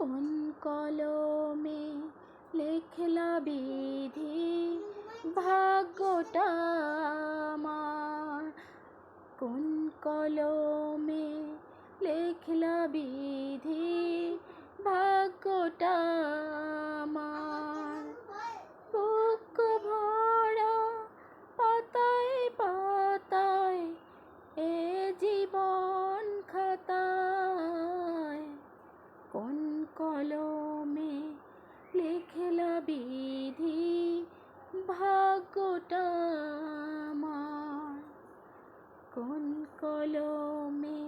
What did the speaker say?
কোন কলমে লেখলা বিধি? ভাগ্যটা কোন কলমে লেখলা বিধি? ভাগ্যটা ছোটা কোন কলমে